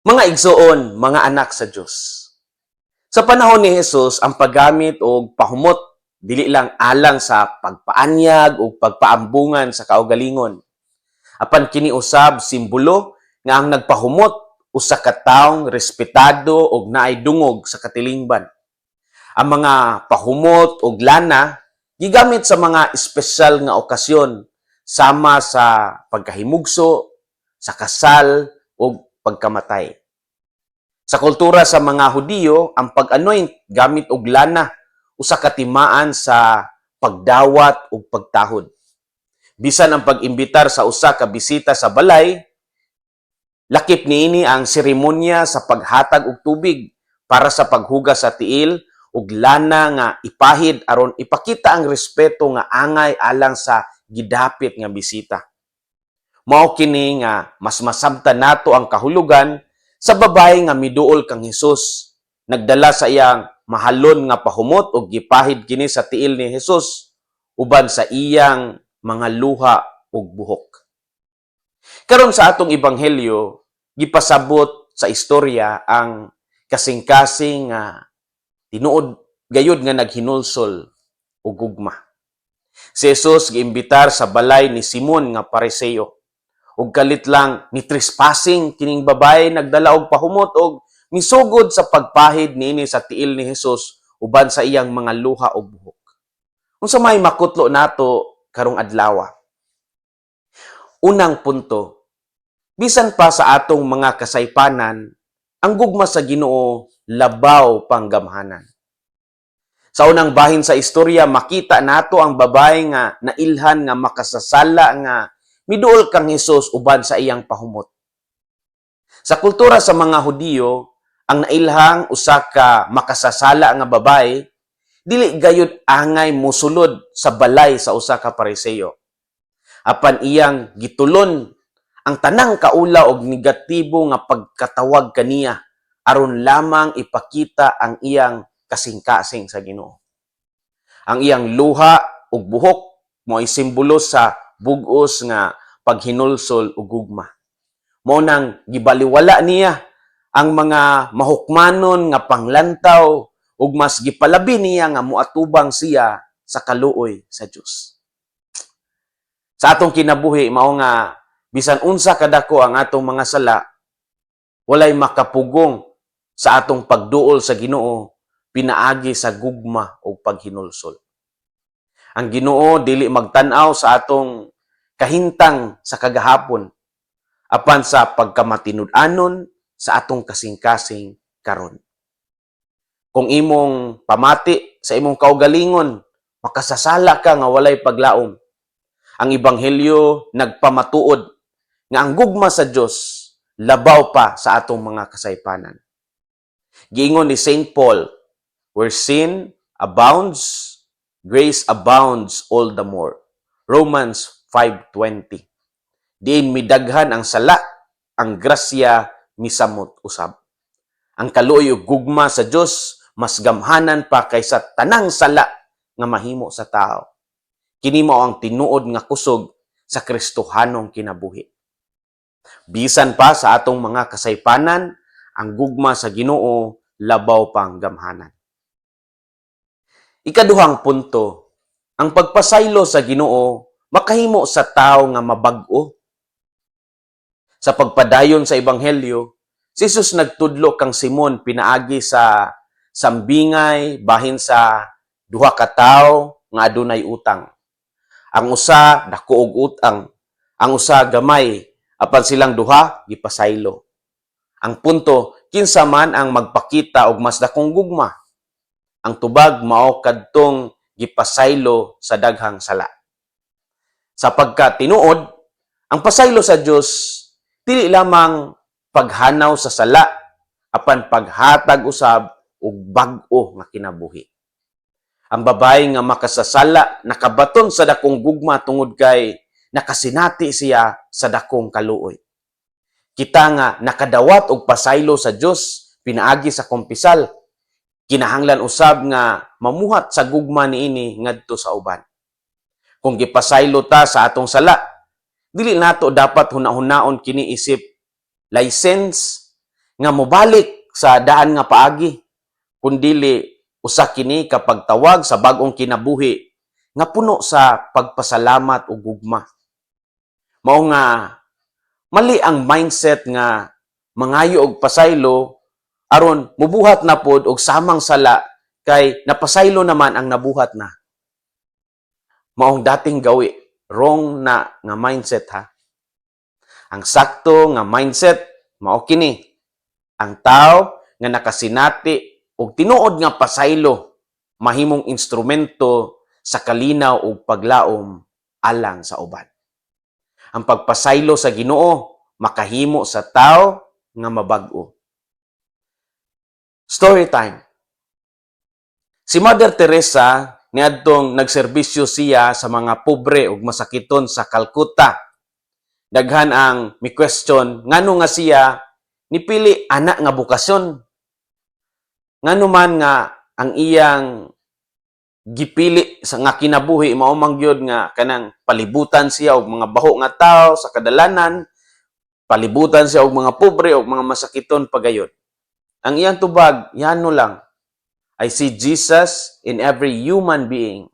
Mga igsoon, mga anak sa Diyos. Sa panahon ni Jesus, ang paggamit o pahumot dili lang alang sa pagpaanyag o pagpaambungan sa kaugalingon. Apan kini usab simbolo nga ang nagpahumot usa ka taong respetado og naay dungog sa katilingban. Ang mga pahumot og lana gigamit sa mga espesyal nga okasyon sama sa pagkahimugso, sa kasal o pagkamatay. Sa kultura sa mga Hudiyo, ang pag-anoint gamit og lana usa ka timaan sa pagdawat ug pagtahod. Bisan ang pag-imbitar sa usa ka bisita sa balay, lakip niini ang seremonya sa paghatag og tubig para sa paghugas sa tiil ug lana nga ipahid aron ipakita ang respeto nga angay alang sa gidapit nga bisita. Mao kini nga mas masabtan nato ang kahulugan sa babae nga miduol kang Hesus. Nagdala sa iyang mahalon nga pahumot ug gipahid kini sa tiil ni Hesus uban sa iyang mga luha ug buhok. Karon sa atong ebanghelyo, gipasabot sa istorya ang kasing-kasing nga tinuod gayud nga naghinulsol og gugma. Si Jesus giimbitar sa balay ni Simon nga pariseo. Ug kalit lang ni trespassing kining babae nagdala og pahumot og misugod sa pagpahid niini sa tiil ni Jesus uban sa iyang mga luha ug buhok. Unsa may makutlo nato karong adlaw? Unang punto, bisan pa sa atong mga kasaypanan, ang gugma sa Ginoo labaw panggamhanan. Sa unang bahin sa istorya, makita nato ang babae nga nailhan nga makasasala nga miduol kang Hesus uban sa iyang pahumot. Sa kultura sa mga Hudiyo, ang nailhang usa ka makasasala nga babae dili gayud angay musulod sa balay sa usa ka pariseo. Apan iyang gitulon ang tanang kaula og negatibo nga pagkatawag kaniya aron lamang ipakita ang iyang kasing-kasing sa Ginoo. Ang iyang luha ug buhok mo'y simbolo sa bugos nga paghinulsol ug gugma. Mao nang gibaliwala niya ang mga mahukmanon nga panglantaw ug mas gipalabi niya nga muatubang siya sa kaluoy sa Dios. Sa atong kinabuhi mao nga bisan unsa kadako ang atong mga sala walay makapugong sa atong pagduol sa Ginoo pinaagi sa gugma o paghinulsol. Ang Ginoo dili magtan-aw sa atong kahintang sa kagahapon apan sa pagkamatinud-anon sa atong kasing-kasing karon. Kung imong pamati sa imong kaugalingon, makasasala ka nga walay paglaom. Ang ebanghelyo nagpamatuod nga ang gugma sa Dios labaw pa sa atong mga kasaypanan. Giingon ni St. Paul, where sin abounds, grace abounds all the more. Romans 5.20 Diin midaghan ang sala, ang grasya misamot usab. Ang kaluoy ug gugma sa Dios mas gamhanan pa kaysa tanang sala nga mahimo sa tao. Kini mao ang tinuod nga kusog sa Kristohanong kinabuhi. Bisan pa sa atong mga kasaypanan, ang gugma sa Ginoo labaw pang gamhanan. Ikaduhang punto, ang pagpasaylo sa Ginoo makahimo sa tao nga mabag-o. Sa pagpadayon sa ebanghelyo, si Jesus nagtudlo kang Simon pinaagi sa sambingay bahin sa duha ka tawo nga adunay utang. Ang usa dako og utang, ang usa gamay apan silang duha gipasaylo. Ang punto, kinsa man ang magpakita og mas dakong gugma. Ang tubag mao kadtong gipasaylo sa daghang sala. Sapagkat tinuod, ang pasaylo sa Dios dili lamang paghanaw sa sala apan paghatag usab og bag-o nga kinabuhi. Ang babae nga makasasala nakabaton sa dakong gugma tungod kay nakasinati siya sa dakong kaluoy. Kita nga nakadawat og pasaylo sa Dios pinaagi sa kompisal. Kinahanglan usab nga mamuhat sa gugma niini ngadto sa uban. Kung gipasaylo ta sa atong sala, dili nato dapat hunahunahon kini isip license nga mobalik sa daan nga paagi. Kundili usa kini kapag tawag sa bag-ong kinabuhi nga puno sa pagpasalamat ug gugma. Mao nga mali ang mindset nga mangayo og pasaylo aron mubuhat na pod og samang sala kay napasaylo naman ang nabuhat na maong dating gawi wrong na nga mindset ha ang sakto nga mindset mao kini ang tao nga nakasinati og tinuod nga pasaylo mahimong instrumento sa kalinaw ug paglaom alang sa uban. Ang pagpasaylo sa Ginoo makahimo sa tao nga mabag-o. Story time. Si Mother Teresa niadtong nagserbisyo siya sa mga pobre ug masakiton sa Calcutta. Daghan ang mi question ngano nga siya nipili anak nga bukasyon. Ngano man nga ang iyang gipili sa nga kinabuhi mao man gyud nga kanang palibutan siya og mga baho nga tao sa kadalanan palibutan siya og mga pobre og mga masakiton pagayon. Ang iyang tubag, yano lang. I see Jesus in every human being.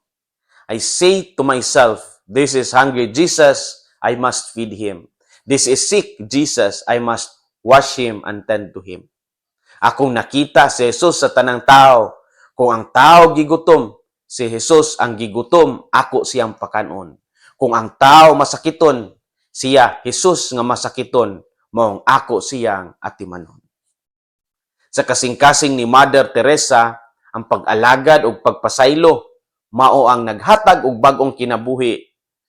I say to myself, this is hungry Jesus, I must feed him. This is sick Jesus, I must wash him and tend to him. Akong nakita si Jesus sa tanang tao, kung ang tao gigutom, si Jesus ang gigutom, ako siyang pakanon. Kung ang tao masakiton, siya Jesus nga masakiton, maong ako siyang atimanon. Sa kasing-kasing ni Mother Teresa, ang pag-alagad ug pagpasaylo mao ang naghatag og bag-ong kinabuhi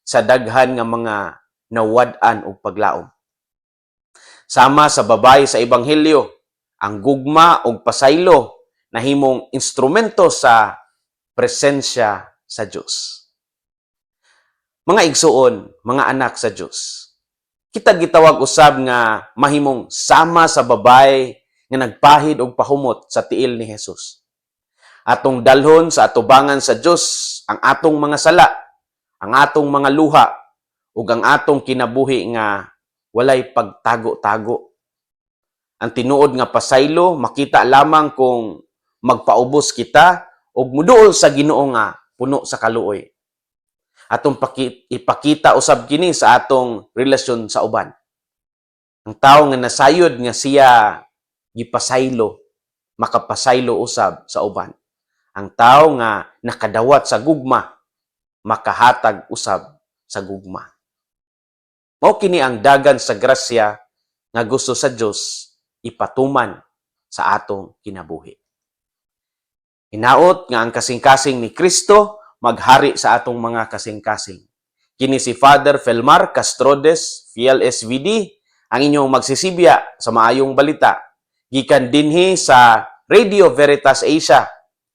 sa daghan nga mga nawad-an og paglaom. Sama sa babae sa ebanghelyo, ang gugma ug pasaylo nahimong instrumento sa presensya sa Dios. Mga igsuon, mga anak sa Dios. Kita gitawag usab nga mahimong sama sa babae nga nagpahid og pahumot sa tiil ni Jesus. Atong dalhon sa atubangan sa Dios ang atong mga sala, ang atong mga luha, ug ang atong kinabuhi nga walay pagtago-tago. Ang tinuod nga pasaylo makita lamang kung magpaubos kita ug muduol sa Ginoo nga puno sa kaluoy. Atong paki- ipakita usab kini sa atong relasyon sa uban. Ang tao nga nasayod nga siya gipasaylo, makapasaylo usab sa uban. Ang tao nga nakadawat sa gugma, makahatag usab sa gugma. Mao kini ang dagan sa grasya nga gusto sa Dios ipatuman sa atong kinabuhi. Hinaot nga ang kasing-kasing ni Kristo maghari sa atong mga kasing-kasing. Kini si Father Felmar Castrodes, Fiel SVD, ang inyong magsisibya sa maayong balita. Gikan dinhi sa Radio Veritas Asia.